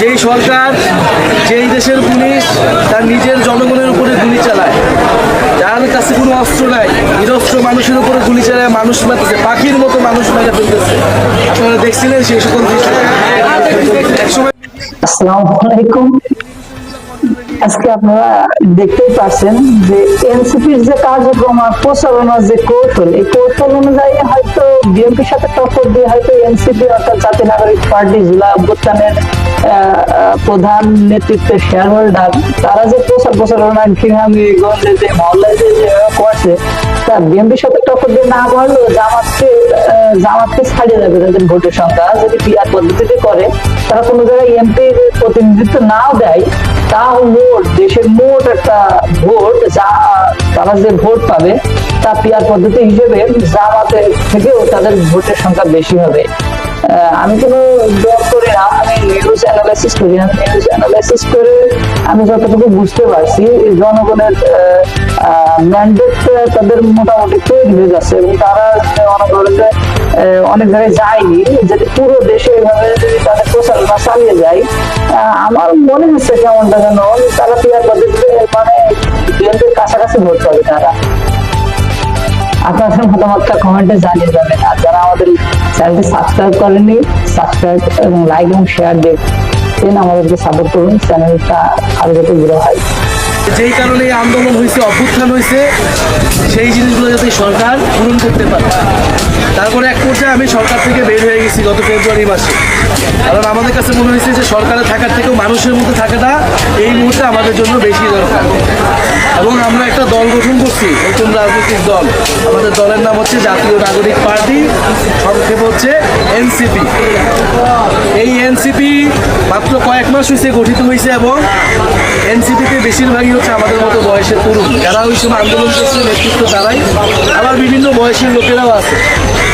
যেই সরকার, যেই দেশের পুলিশ, তার নিজের জনগণের উপরে গুলি চালায়। যার কাছে কোনো অস্ত্র নাই, নিরস্ত্র মানুষের উপরে গুলি চালায়, মানুষ মারতেছে, পাখির মতো মানুষ মেরে ফেলতেছে। আপনারা দেখছিলেন সেই সকল দৃশ্য। আসসালামু আলাইকুম। আজকে আপনারা দেখতেই পাচ্ছেন যে এনসিপির যে কার্যক্রম আর প্রচারণার যে কৌশল, এই কৌশল অনুযায়ী হয়তো বিএনপির সাথে টক্কর দিয়ে হয়তো এনসিপি অর্থাৎ জাতীয় নাগরিক পার্টি, জেলা অভ্যুত্থানের প্রধান নেতৃত্বের শেয়ার হোল্ডার তারা যে প্রচার প্রচারণা গঞ্জে যে, মহল্লায় যে করছে, তা বিএনপির সাথে টক্কর দিয়ে না করলেও জামাতকে জামাতকে ছাড়িয়ে যাবে তাদের ভোটের সংখ্যা। যদি পিআর পদ্ধতিতে করে, তারা কোনো জায়গায় এমপির প্রতিনিধিত্ব নাও দেয় মোট দেশের মোট একটা ভোট যা, তারা যে ভোট পাবে, তা পিআর পদ্ধতি হিসেবে জামাতের থেকেও তাদের ভোটের সংখ্যা বেশি হবে। আমি কোনো জব করি না, আমি নিউজ অ্যানালাইসিস করি আমি নিউজ অ্যানালাইসিস করে আমি যতটুকু বুঝতে পারছি, জনগণের ম্যান্ডেট তাদের মোটামুটি তৈরি হয়ে যাচ্ছে এবং তারা অনবরতে আহ, অনেক জায়গায় যায়নি যদি পুরো দেশে এভাবে যদি তাদের প্রচারণা চালিয়ে যায় আমার মনে হচ্ছে কেমনটা যেন তারা পিয়ার মানে বিএনপির কাছাকাছি ভোট পাবে তারা। আপনাদের মতামতটা কমেন্টে জানিয়ে যাবেন আর যারা আমাদের চ্যানেলটি সাবস্ক্রাইব করেননি সাবস্ক্রাইব এবং লাইক এবং শেয়ার দেখবেন আমাদেরকে সাপোর্ট করুন চ্যানেলটা আরও যাতে গ্রো হয়। যেই কারণে এই আন্দোলন হয়েছে, অভ্যুত্থান হয়েছে, সেই জিনিসগুলো যাতে সরকার পূরণ করতে পারে। তারপরে এক পর্যায়ে আমি সরকার থেকে বের হয়ে গেছি গত ফেব্রুয়ারি মাসে। কারণ আমাদের কাছে মনে হয়েছে যে সরকারে থাকার থেকেও মানুষের মধ্যে থাকাটা এই মুহূর্তে আমাদের জন্য বেশি দরকার। এবং আমরা একটা দল গঠন করছি নতুন রাজনৈতিক দল। আমাদের দলের নাম হচ্ছে জাতীয় নাগরিক পার্টি, সংক্ষেপ হচ্ছে এনসিপি। এই এনসিপি মাত্র কয়েক মাস হয়েছে গঠিত হয়েছে এবং এনসিপিতে বেশিরভাগই হচ্ছে আমাদের মতো বয়সের তরুণ। যারা ওই সময় আন্দোলন করছে নেতৃত্ব তারাই। আবার বিভিন্ন বয়সের লোকেরাও আছে।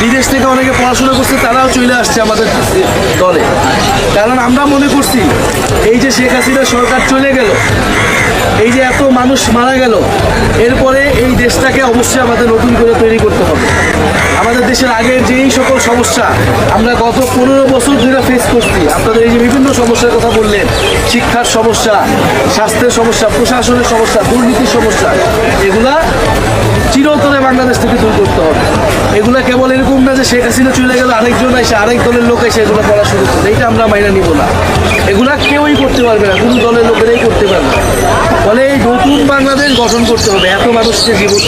বিদেশ থেকে অনেকে পড়াশোনা করছে, তারাও চলে আসছে আমাদের দলে। কারণ আমরা মনে করছি, এই যে শেখ হাসিনা সরকার চলে গেল, এই যে এত মানুষ মারা গেল, এরপরে এই দেশটাকে অবশ্যই আমাদের নতুন করে তৈরি করতে হবে। আমাদের দেশের আগের যেই সকল সমস্যা আমরা গত পনেরো বছর ধরে ফেস করছি, আপনাদের এই যে বিভিন্ন সমস্যার কথা বললেন, শিক্ষার সমস্যা, স্বাস্থ্যের সমস্যা, প্রশাসনের সমস্যা, দুর্নীতির সমস্যা, এগুলা চিরতরে বাংলাদেশ থেকে দূর করতে হবে। এগুলা কেবল এরকম না যে শেখ হাসিনা চলে গেলে, আরেকজন এসে আরেক দলের লোক এসে এগুলো করা শুরু করবে এইটা আমরা মাইনা নিব না। এগুলা কেউই করতে পারবে না, কোনো দলের লোকেরাই করতে পারবে না। ফলে এই নতুন বাংলাদেশ গঠন করতে হবে, এত মানুষকে জীবন